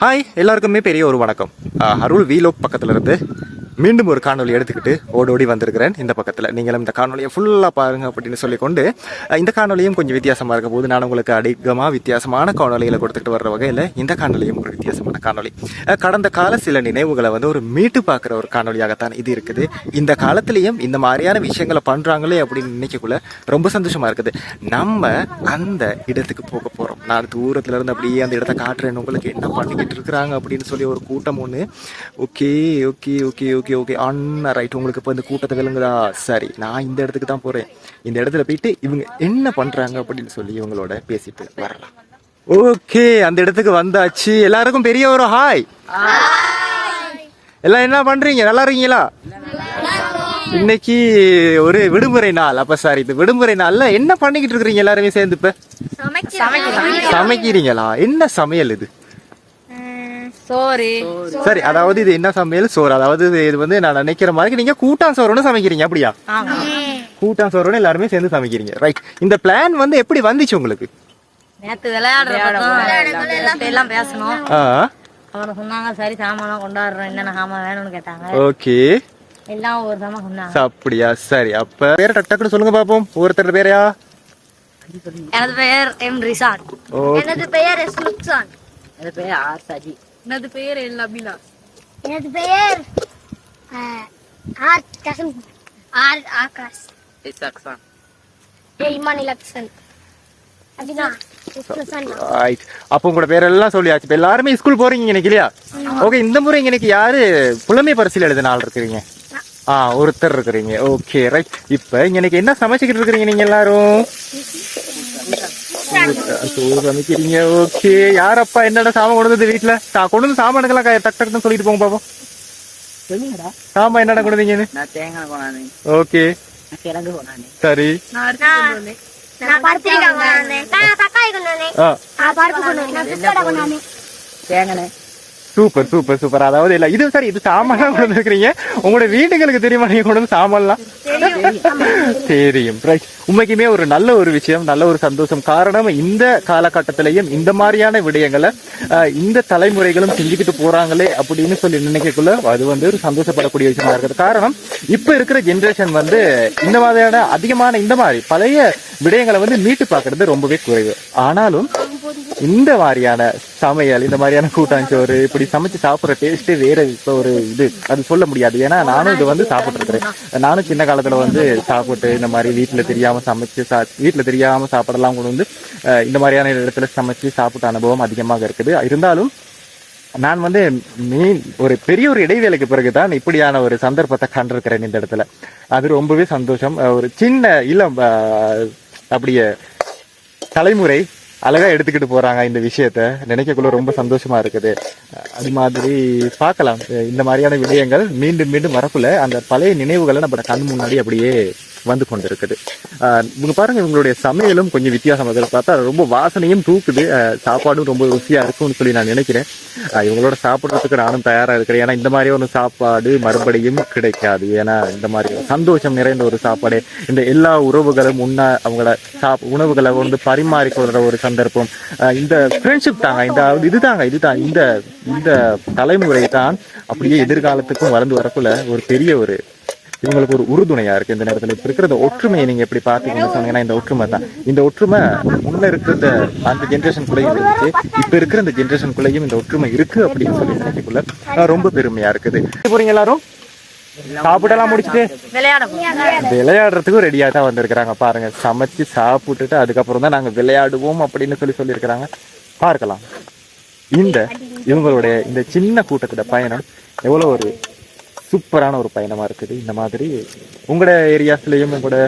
Hi எல்லாருக்குமே பெரிய ஒரு வணக்கம். அருள் வீலோக் பக்கத்தில் இருந்து மீண்டும் ஒரு காணொலி எடுத்துக்கிட்டு ஓடி ஓடி வந்திருக்கிறேன். இந்த பக்கத்தில் நீங்களும் இந்த காணொலியை ஃபுல்லாக பாருங்க அப்படின்னு சொல்லிக்கொண்டு இந்த காணொலியும் கொஞ்சம் வித்தியாசமாக இருக்க போது நான் உங்களுக்கு அதிகமாக வித்தியாசமான காணொலிகளை கொடுத்துட்டு வர்ற வகையில் இந்த காணொலியும் ஒரு வித்தியாசமான காணொலி கடந்த கால சில நினைவுகளை வந்து ஒரு மீட்டு பார்க்குற ஒரு காணொலியாகத்தான் இது இருக்குது. இந்த காலத்திலையும் இந்த மாதிரியான விஷயங்களை பண்ணுறாங்களே அப்படின்னு நினைக்கக்குள்ள ரொம்ப சந்தோஷமாக இருக்குது. நம்ம அந்த இடத்துக்கு போக போகிறோம் நான் தூரத்தில் இருந்து அப்படியே அந்த இடத்த காட்டுறேன் உங்களுக்கு என்ன பண்ணிக்கிட்டு இருக்கிறாங்க அப்படின்னு சொல்லி ஒரு கூட்டம் ஒன்று okay okay okay okay okay அண்ணா ரைட் உங்களுக்கு இப்போ இந்த கூட்டத்தை விளங்குதா? சரி. நான் இந்த இடத்துக்கு தான் போகிறேன் இந்த இடத்துல போயிட்டு இவங்க என்ன பண்ணுறாங்க அப்படின்னு சொல்லி இவங்களோட பேசிட்டு வரலாம். ஓகே அந்த இடத்துக்கு வந்தாச்சு. எல்லாருக்கும் பெரிய ஒரு ஹாய் எல்லாம் என்ன பண்றீங்க? நல்லா இருக்கீங்களா? இன்னைக்கு ஒரு விடுமுறை நாள். அப்ப சார் இது விடுமுறை நாள்ல என்ன பண்ணிக்கிட்டு இருக்கிறீங்க எல்லாருமே சேர்ந்து இப்ப? சமைக்கிறீங்களா? என்ன சமையல் இது? சோறு சரி அதாவது இது என்ன சமையல்? சோறு அதாவது இது- இது வந்து நான் நினைக்கிற மாதிரி நீங்க கூட்டான் சோறுன்னு சமைக்கிறீங்க அப்படியா? ஆமா. கூட்டான் சோறுன்னு எல்லாருமே சேர்ந்து சமைக்கிறீங்க. ரைட் இந்த பிளான் வந்து எப்படி வந்துச்சு உங்களுக்கு? நேத்து விளையாடுற பக்கம் எல்லாம் பேசணும். அவங்க சொன்னாங்க சரி சாமான் கொண்டாடுறோம். என்னென்ன சாமான் வேணும்னு கேட்டாங்க. ஓகே. எல்லாம் ஒரு சாமான் சொன்னாங்க. அப்படியா? சரி அப்ப பேர டக்குன்னு சொல்லுங்க பாப்போம். ஒருத்தர் பேரையா? எனது பெயர் எம் ரிசான் எனது பெயர் எஸ் லுக்சான். எனது பெயர் ஆர் சஜி. எனது பெயர் எல் அபிலாஷ் எனது பெயர் ஆர் கசம். ஆர் ஆகாஷ். ஏ இமான் ரைட் அப்போ உங்களோட பேரெல்லாம் சொல்லியாச்சு. இப்போ எல்லாருமே ஸ்கூல் போறீங்க இன்னைக்கு இல்லையா? ஓகே இந்த முறை இன்னைக்கு யாரு புலமை பரிசில் எழுதின ஆள் இருக்கிறீங்க? ஆ ஒருத்தர் இருக்கிறீங்க. ஓகே ரைட் இப்போ இன்னைக்கு என்ன சமைச்சுக்கிட்டு இருக்கிறீங்க நீங்க எல்லாரும்? சமைக்கிறீங்க ஓகே யாரப்பா என்னடா சாமான் கொண்டு வந்து வீட்டுல சா- கொண்டு வந்து சாமானுக்கெல்லாம் டக் டக்குன்னு சொல்லிட்டு போங்க பாப்போம். சாமான் என்னடா கொண்டு வந்தீங்கன்னு? ஓகே. சரி. தேங்காய் சூப்பர் சூப்பர் சூப்பர். அதாவது இல்ல இது சரி இது சாமான் கொண்டு வந்துருக்கீங்க உங்களோட வீட்டுகளுக்கு தெரியுமா நீங்க கொண்டு வந்து சாமான்லாம்? தெரியும். ரைட் உண்மைக்குமே ஒரு நல்ல ஒரு விஷயம் நல்ல ஒரு சந்தோஷம். காரணம் இந்த காலகட்டத்திலையும் இந்த மாதிரியான விடயங்களை இந்த தலைமுறைகளும் செஞ்சுக்கிட்டு போறாங்களே அப்படின்னு சொல்லி நினைக்கக்குள்ள அது வந்து ஒரு சந்தோஷப்படக்கூடிய விஷயமா இருக்குது. காரணம் இப்ப இருக்கிற ஜென்ரேஷன் வந்து இந்த மாதிரியான அதிகமான இந்த மாதிரி பழைய விடயங்களை வந்து மீட்டு பாக்குறது ரொம்பவே குறைவு. ஆனாலும் இந்த மாதிரியான சமையல் இந்த மாதிரியான கூட்டாஞ்சோறு இப்படி சமைச்சு சாப்பிடுற டேஸ்ட்டே வேற இப்போ ஒரு இது. அது சொல்ல முடியாது. ஏன்னா நானும் இது வந்து சாப்பிட்டுருக்குறேன். நானும் சின்ன காலத்துல வந்து சாப்பிட்டு இந்த மாதிரி வீட்டுல தெரியாம சமைச்சு சா வீட்டுல தெரியாம சாப்பிடலாம் கொண்டு வந்து இந்த மாதிரியான இடத்துல சமைச்சு சாப்பிட்ட அனுபவம் அதிகமாக இருக்குது. இருந்தாலும் நான் வந்து மீன் ஒரு பெரிய ஒரு இடைவேளைக்கு பிறகு தான் இப்படியான ஒரு சந்தர்ப்பத்தை கண்டிருக்கிறேன் இந்த இடத்துல. அது ரொம்பவே சந்தோஷம். ஒரு சின்ன இளம் அப்படியே தலைமுறை அழகா எடுத்துக்கிட்டு போறாங்க இந்த விஷயத்த. நினைக்கக்குள்ள ரொம்ப சந்தோஷமா இருக்குது. அது மாதிரி பார்க்கலாம். இந்த மாதிரியான விடயங்கள் மீண்டும் மீண்டும் வரக்குள்ள அந்த பழைய நினைவுகளை நம்ம கண் முன்னாடி அப்படியே வந்து கொண்டிருக்குது. இவங்க பாருங்க இவங்களுடைய சமையலும் கொஞ்சம் வித்தியாசமாக பார்த்தா ரொம்ப வாசனையும் தூக்குது. சாப்பாடும் ரொம்ப ருசியா இருக்கும்னு சொல்லி நான் நினைக்கிறேன். இவங்களோட சாப்பிட்றதுக்கு நானும் தயாரா இருக்கிறேன். ஏன்னா இந்த மாதிரி ஒரு சாப்பாடு மறுபடியும் கிடைக்காது. ஏன்னா இந்த மாதிரி சந்தோஷம் நிறைந்த ஒரு சாப்பாடு இந்த எல்லா உறவுகளும் உண்ண அவங்கள சாப் உணவுகளை வந்து பரிமாறிக்கொள்ற ஒரு சந்தர்ப்பம். இந்த ஃப்ரெண்ட்ஷிப் தாங்க. இந்த இதுதாங்க இதுதான். இந்த இந்த தலைமுறை தான் அப்படியே எதிர்காலத்துக்கும் வளர்ந்து வரக்குள்ள ஒரு பெரிய ஒரு இவங்களுக்கு ஒரு உறுதுணையா இருக்கு இந்த நேரத்துல இப்ப இருக்கிற இந்த ஒற்றுமையை நீங்க எப்படி பாத்தீங்கன்னு சொன்னீங்கன்னா இந்த ஒற்றுமை தான். இந்த ஒற்றுமை முன்ன இருக்கிற அந்த ஜென்ரேஷனுக்குள்ளேயும் இருந்துச்சு இப்ப இருக்கிற இந்த ஜென்ரேஷனுக்குள்ளேயும் இந்த ஒற்றுமை இருக்கு அப்படின்னு சொல்லி நினைக்கக்குள்ள ரொம்ப பெருமையா இருக்குது. போறீங்க எல்லாரும்? சாப்பிடலாம் முடிச்சுட்டு? விளையாட விளையாடுறதுக்கும் ரெடியா தான் வந்திருக்கிறாங்க. பாருங்க சமைச்சு சாப்பிட்டுட்டு அதுக்கப்புறம் தான் நாங்க விளையாடுவோம் அப்படின்னு சொல்லி சொல்லியிருக்கிறாங்க. பார்க்கலாம். இந்த இவங்களுடைய இந்த சின்ன கூட்டத்தோட பயணம் எவ்வளவு ஒரு சூப்பரான ஒரு பயணமா இருக்குது. இந்த மாதிரி உங்களோட ஏரியாஸ்லயும் உங்களோட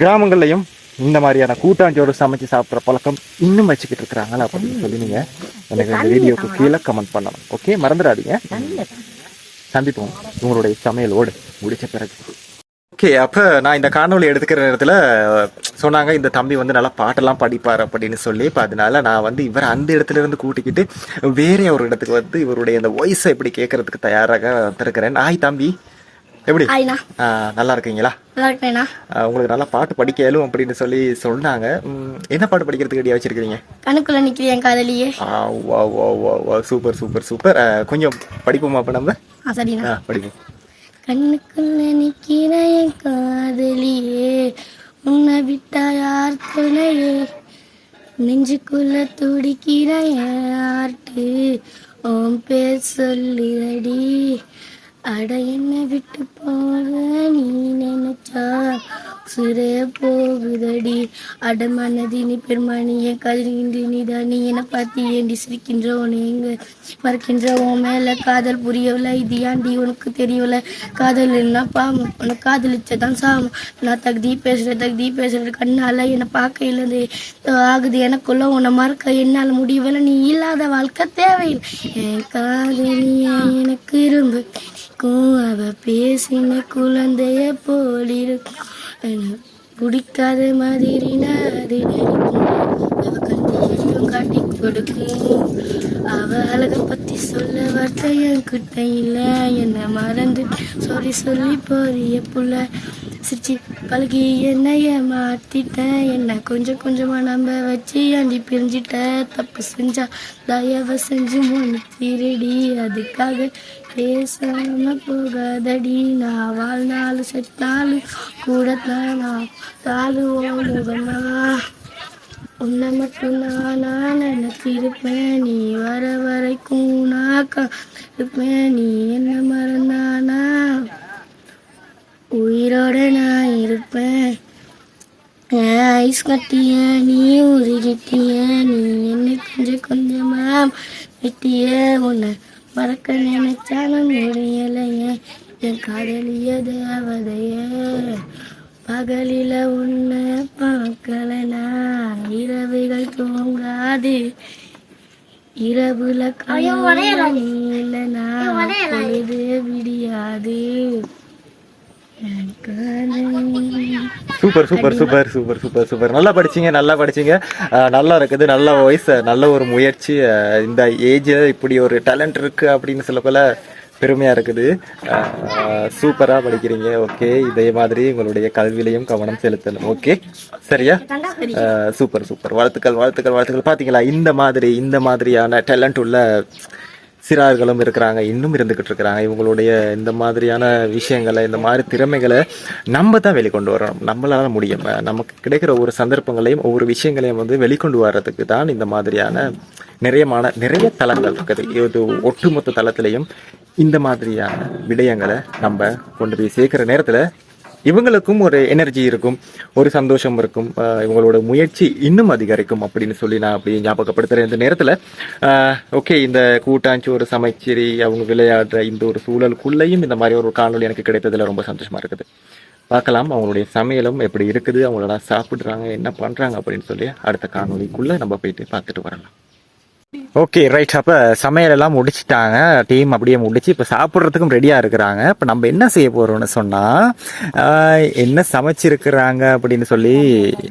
கிராமங்கள்லயும் இந்த மாதிரியான கூட்டாஞ்சோறு சமைச்சு சாப்பிட்ற பழக்கம் இன்னும் வச்சுக்கிட்டு இருக்கிறாங்களா அப்படின்னு சொல்லி நீங்க எனக்கு இந்த வீடியோக்கு கீழே கமெண்ட் பண்ணணும். ஓகே மறந்துடாதீங்க. சந்திப்போம். உங்களுடைய சமையலோடு முடிச்ச பிறகு. ஓகே அப்போ நான் இந்த காணொளி எடுத்துக்கிற நேரத்தில் சொன்னாங்க இந்த தம்பி வந்து நல்லா பாட்டெல்லாம் படிப்பார் அப்படின்னு சொல்லி இப்போ அதனால நான் வந்து இவர் அந்த இடத்துல இருந்து கூட்டிக்கிட்டு வேற ஒரு இடத்துக்கு வந்து இவருடைய இந்த வாய்ஸை எப்படி கேட்கறதுக்கு தயாராக வந்திருக்கிறேன். ஆய் தம்பி. எப்படி? நல்லா இருக்கீங்களா? உங்களுக்கு நல்லா பாட்டு படிக்க இயலும் அப்படின்னு சொல்லி சொன்னாங்க. என்ன பாட்டு படிக்கிறதுக்கு ரெடியா வச்சிருக்கீங்க கணக்குள்ள நிக்கிறேன் காதலியே. Super super super. கொஞ்சம் படிப்போமா அப்ப நம்ம? படிப்போம். கண்ணுக்குள்ள நிக்கிற என் காதலியே உன்னை விட்டா யார் துணையே? நெஞ்சுக்குள்ள துடிக்கிற என் ஆர்ட்டு உன் பேர் சொல்லிடடி. அட என்னை விட்டு போக நீ நினைச்சா? சிறே போகுதடி. அட மனதினி பெருமானிய கதிரின்றி நீதான் நீ என்னை பார்த்து ஏண்டி சிரிக்கின்ற உன்னை எங்க மறக்கின்ற உன் மேல காதல் புரியவில்லை இது ஏண்டி உனக்கு தெரியவில்லை? காதல் என்ன பாவம் உனக்கு காதலிச்சதான் சாமம் நான் தகுதி பேசுறேன் தகுதி பேசுறது கண்ணால என்னை பார்க்க இல்லது. ஆகுது எனக்குள்ள உன்னை மறக்க என்னால் முடியவில்லை. நீ இல்லாத வாழ்க்கை தேவையில்லை. என் காதலிய எனக்கு ரொம்ப இருக்கும். அவ பேசின குழந்தைய போல் இருக்கும் பிடிக்காத மாதிரி அது அவ கண்டிப்பாக காட்டி கொடுக்கும். அவ அழக பத்தி சொல்ல வார்த்தை என்கிட்ட இல்ல. என்ன மறந்து சொல்லி சொல்லி போறிய புள்ள. சிரிச்சு பழகி என்னைய மாத்திட்டேன் என்ன கொஞ்சம் கொஞ்சமா நம்ப வச்சு அண்டி பிரிஞ்சிட்ட? தப்பு செஞ்சா தயவு செஞ்சு முன்னு திருடி அதுக்காக பேசாம போகாதடி. நான் வாழ்நாள் செத்தாலும் கூட நான் தாழு முகமா உன்னை மட்டும் நானா நினைச்சிருப்பேன். நீ வர வரைக்கும் நான் இருப்பேன் நீ என்ன மறந்தானா? உயிரோட நான் இருப்பேன் என் ஐஸ் கட்டிய நீ உருகிட்டிய நீ என்னை கொஞ்சம் கொஞ்சமா வெட்டிய. உன்னை மறக்க நினைச்சாலும் முடியலைய என் காதலிய தேவதைய. பகலில உன்னை பார்க்கலனா இரவுகள் தூங்காது. இரவுல இல்லனா பொழுது விடியாது. என் காதலி super super super super super super. நல்லா படிச்சிங்க நல்லா படிச்சீங்க. நல்லா இருக்குது நல்ல வாய்ஸ் நல்ல ஒரு முயற்சி. இந்த ஏஜில் இப்படி ஒரு டேலண்ட் இருக்கு அப்படின்னு சொல்லப்போல பெருமையாக இருக்குது. சூப்பராக படிக்கிறீங்க. ஓகே இதே மாதிரி உங்களுடைய கல்வியிலையும் கவனம் செலுத்தணும். ஓகே சரியா? Super super. வாழ்த்துக்கள் வாழ்த்துக்கள் வாழ்த்துக்கள். பார்த்தீங்களா இந்த மாதிரி இந்த மாதிரியான டேலண்ட் உள்ள சிறார்களும் இருக்கிறாங்க இன்னும் இருந்துக்கிட்டு இருக்கிறாங்க. இவங்களுடைய இந்த மாதிரியான விஷயங்களை இந்த மாதிரி திறமைகளை நம்ம தான் வெளிக்கொண்டு வரணும். நம்மளால முடியும். நமக்கு கிடைக்கிற ஒவ்வொரு சந்தர்ப்பங்களையும் ஒவ்வொரு விஷயங்களையும் வந்து வெளிக்கொண்டு வர்றதுக்கு தான் இந்த மாதிரியான நிறையமான நிறைய தளங்கள் இருக்குது. இது ஒட்டுமொத்த தளத்திலையும் இந்த மாதிரியான விடயங்களை நம்ம கொண்டு போய் சேர்க்குற நேரத்தில் இவங்களுக்கும் ஒரு எனர்ஜி இருக்கும் ஒரு சந்தோஷம் இருக்கும் இவங்களோட முயற்சி இன்னும் அதிகரிக்கும் அப்படின்னு சொல்லி நான் அப்படி ஞாபகப்படுத்துகிறேன் இந்த நேரத்தில் ஓகே இந்த கூட்டாஞ்சோறு சமைச்சேரி அவங்க விளையாடுற இந்த ஒரு சூழலுக்குள்ளேயும் இந்த மாதிரி ஒரு காணொளி எனக்கு கிடைத்ததில் ரொம்ப சந்தோஷமாக இருக்குது. பார்க்கலாம் அவங்களுடைய சமையலும் எப்படி இருக்குது அவங்களெல்லாம் சாப்பிட்றாங்க என்ன பண்ணுறாங்க அப்படின்னு சொல்லி அடுத்த காணொலிக்குள்ளே நம்ம போயிட்டு பார்த்துட்டு வரலாம். ஓகே ரைட் அப்போ சமையல் எல்லாம் முடிச்சிட்டாங்க. டீம் அப்படியே முடிச்சு இப்போ சாப்பிட்றதுக்கும் ரெடியாக இருக்கிறாங்க. இப்போ நம்ம என்ன செய்ய போகிறோம்னு சொன்னால் என்ன சமைச்சிருக்கிறாங்க அப்படின்னு சொல்லி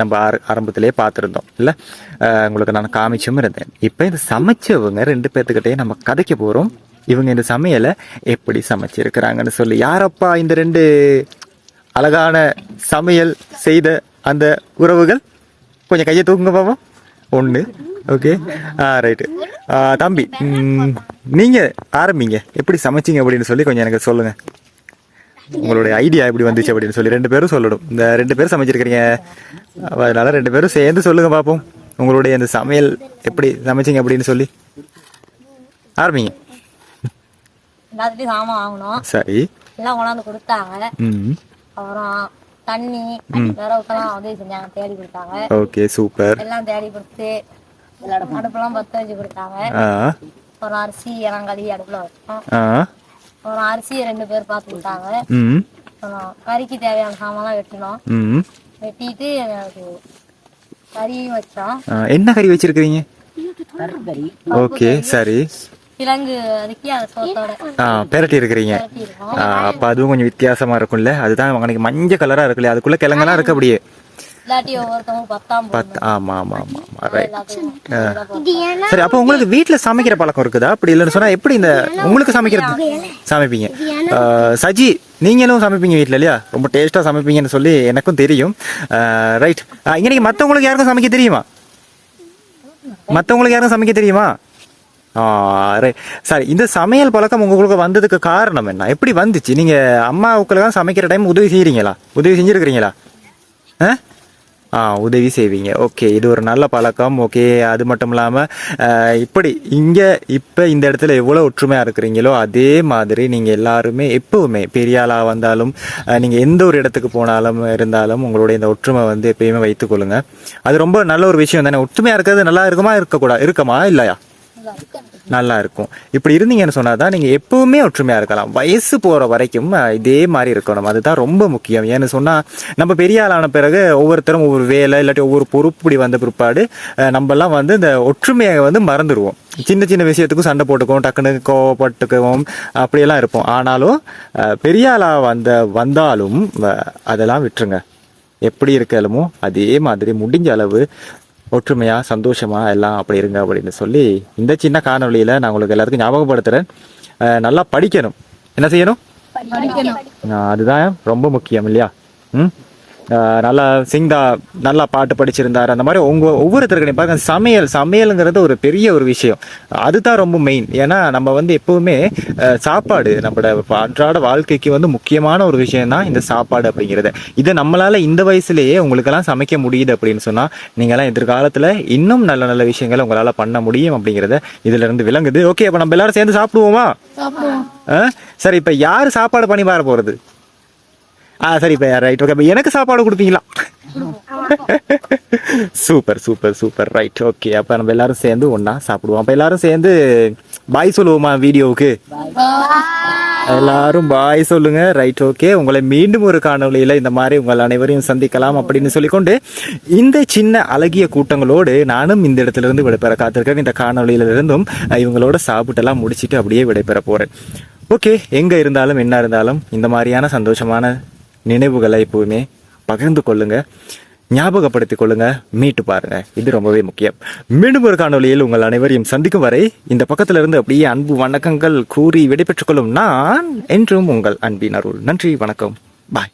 நம்ம ஆர ஆரம்பத்திலேயே பார்த்துருந்தோம். இல்லை? உங்களுக்கு நான் காமிச்சும் இருந்தேன். இப்போ இந்த சமைச்சவங்க ரெண்டு பேர்த்துக்கிட்டே நம்ம கதைக்க போகிறோம் இவங்க இந்த சமையலை எப்படி சமைச்சிருக்கிறாங்கன்னு சொல்லி. யாரப்பா இந்த ரெண்டு அழகான சமையல் செய்த அந்த உறவுகள்? கொஞ்சம் கையை தூக்குங்க பாப்போம் ஒன்று ஓகே ஆ ரைட்டு தம்பி ம், நீங்க ஆரம்பிங்க. எப்படி சமைச்சீங்க அப்படின்னு சொல்லி கொஞ்சம் எனக்கு சொல்லுங்க. உங்களுடைய ஐடியா எப்படி வந்துச்சு அப்படின்னு சொல்லி ரெண்டு பேரும் சொல்லணும். இந்த ரெண்டு பேரும் சமைச்சிருக்கிறீங்க. அதனால ரெண்டு பேரும் சேர்ந்து சொல்லுங்க பார்ப்போம் உங்களுடைய இந்த சமையல் எப்படி சமைச்சீங்க அப்படின்னு சொல்லி. ஆரம்பிங்க. சரி. எல்லாம் கொண்டாந்து கொடுத்தாங்க. அப்புறம் தண்ணி வேற ஊத்தலாம் உதவி செஞ்சாங்க தேடி கொடுத்தாங்க. Okay super. எல்லாம் தேடி கொடுத்து அடுப்பெல்லாம் பத்த வச்சு கொடுத்தாங்க. அப்புறம் அரிசி கழுவி அடுப்புல வச்சோம். ஆ. அப்புறம் அரிசியை ரெண்டு பேர் பார்த்து கொடுத்தாங்க. கறிக்கு தேவையான சாமான்லாம் வெட்டினோம். வெட்டிட்டு அது கறியும் வச்சோம். என்ன கறி வச்சிருக்கிறீங்க? ஓகே சரி. கிழங்கு பெரட்டி இருக்கிறீங்க. அப்ப அதுவும் கொஞ்சம் வித்தியாசமா இருக்கும்ல? அதுதான் அன்னைக்கு மஞ்சள் கலரா இருக்குல்ல? அதுக்குள்ள கிழங்கெல்லாம் இருக்கு அப்படியே சரி அப்போ உங்களுக்கு வீட்ல சமைக்கிற பழக்கம் இருக்குதா? அப்படி இல்லைன்னு சொன்னா எப்படி இந்த உங்களுக்கு சமைக்கிறது? சமைப்பீங்க. சஜி நீங்களும் சமைப்பீங்க வீட்ல இல்லையா? ரொம்ப டேஸ்டா சமைப்பீங்கன்னு சொல்லி எனக்கும் தெரியும். ரைட் இங்க நீங்க மத்தவங்களுக்கு யாருக்கும் சமைக்க தெரியுமா? மத்தவங்களுக்கு யாருக்கும் சமைக்க தெரியுமா? சரி இந்த சமையல் பழக்கம் உங்களுக்கு வந்ததுக்கு காரணம் என்ன? எப்படி வந்துச்சு? நீங்க அம்மாவுக்குலாம் சமைக்கிற டைம் உதவி செய்யறீங்களா உதவி செஞ்சிருக்கிறீங்களா? ஆ? ஆ உதவி செய்வீங்க. ஓகே இது ஒரு நல்ல பழக்கம். ஓகே அது மட்டும் இல்லாமல் இப்படி இங்கே இப்போ இந்த இடத்துல எவ்வளோ ஒற்றுமையாக இருக்கிறீங்களோ அதே மாதிரி நீங்கள் எல்லாருமே எப்போவுமே பெரிய ஆளாக வந்தாலும் நீங்கள் எந்த ஒரு இடத்துக்கு போனாலும் இருந்தாலும் உங்களுடைய இந்த ஒற்றுமை வந்து எப்பயுமே வைத்துக்கொள்ளுங்க அது ரொம்ப நல்ல ஒரு விஷயம் தானே. ஒற்றுமையாக இருக்கிறது நல்லா இருக்குமா இருக்கக்கூடாது இருக்குமா இல்லையா? நல்லா இருக்கும் இப்படி இருந்தீங்கன்னு சொன்னா தான் நீங்க எப்பவுமே ஒற்றுமையா இருக்கலாம். வயசு போற வரைக்கும் இதே மாதிரி இருக்கணும். அதுதான் ரொம்ப முக்கியம். ஏன்னு சொன்னா நம்ம பெரிய ஆளான பிறகு ஒவ்வொருத்தரும் ஒவ்வொரு வேலை இல்லாட்டி ஒவ்வொரு பொறுப்புடி வந்த பிற்பாடு நம்மலாம் வந்து இந்த ஒற்றுமையை வந்து மறந்துடுவோம் சின்ன சின்ன விஷயத்துக்கும் சண்டை போட்டுக்குவோம் டக்குன்னு கோவப்பட்டுக்குவோம் அப்படியெல்லாம் இருப்போம். ஆனாலும் பெரிய ஆளா வந்த வந்தாலும் அதெல்லாம் விட்டுருங்க. எப்படி இருக்கலுமோ அதே மாதிரி முடிஞ்ச அளவு ஒற்றுமையா சந்தோஷமா எல்லாம் அப்படி இருங்க அப்படின்னு சொல்லி இந்த சின்ன காணொளியில நான் உங்களுக்கு எல்லாருக்கும் ஞாபகப்படுத்துறேன். அஹ் நல்லா படிக்கணும். என்ன செய்யணும்? அதுதான் ரொம்ப முக்கியம் இல்லையா? ம்? நல்லா சிங்தா நல்லா பாட்டு படிச்சிருந்தாரு. அந்த மாதிரி உங்க ஒவ்வொருத்தருக்கையும் பாருங்க சமையல் சமையலுங்கிறது ஒரு பெரிய ஒரு விஷயம். அதுதான் ரொம்ப மெயின் ஏன்னா நம்ம வந்து எப்பவுமே சாப்பாடு நம்மளோட அன்றாட வாழ்க்கைக்கு வந்து முக்கியமான ஒரு விஷயம் தான் இந்த சாப்பாடு அப்படிங்கிறது. இதை நம்மளால இந்த வயசுலயே உங்களுக்கெல்லாம் சமைக்க முடியுது அப்படின்னு சொன்னா நீங்கெல்லாம் எதிர்காலத்துல இன்னும் நல்ல நல்ல விஷயங்களை உங்களால பண்ண முடியும் அப்படிங்கிறத இதுல இருந்து விளங்குது. ஓகே அப்ப நம்ம எல்லாரும் சேர்ந்து சாப்பிடுவோமா? சரி இப்ப யாரு சாப்பாடு பண்ணி பார போறது? ஆ சரி இப்ப ரைட் ஓகே எனக்கு சாப்பாடு கொடுப்பீங்களா super super super. Right okay அப்ப நம்ம எல்லாரும் சேர்ந்து ஒண்ணா சாப்பிடுவோம். அப்ப எல்லாரும் சேர்ந்து பாய் சொல்லுவோமா வீடியோவுக்கு? எல்லாரும் பாய் சொல்லுங்க. ரைட் ஓகே உங்களை மீண்டும் ஒரு காணொளியில இந்த மாதிரி உங்கள் அனைவரையும் சந்திக்கலாம் அப்படின்னு சொல்லிக்கொண்டு இந்த சின்ன அழகிய கூட்டங்களோடு நானும் இந்த இடத்துல இருந்து விடைபெற காத்திருக்கேன் இந்த அஹ், இவங்களோட சாப்பிட்டெல்லாம் முடிச்சிட்டு அப்படியே விடைபெற போறேன். ஓகே எங்க இருந்தாலும் என்ன இருந்தாலும் இந்த மாதிரியான சந்தோஷமான நினைவுகளை எப்பவுமே பகிர்ந்து கொள்ளுங்க. ஞாபகப்படுத்திக் கொள்ளுங்க. மீட்டு பாருங்க. இது ரொம்பவே முக்கியம். மீண்டும் ஒரு காணொளியில் உங்கள் அனைவரையும் சந்திக்கும் வரை இந்த பக்கத்துல இருந்து அப்படியே அன்பு வணக்கங்கள் கூறி விடைபெற்றுக் கொள்ளும் நான் என்றும் உங்கள் அன்பின் அருள். நன்றி வணக்கம். பாய்.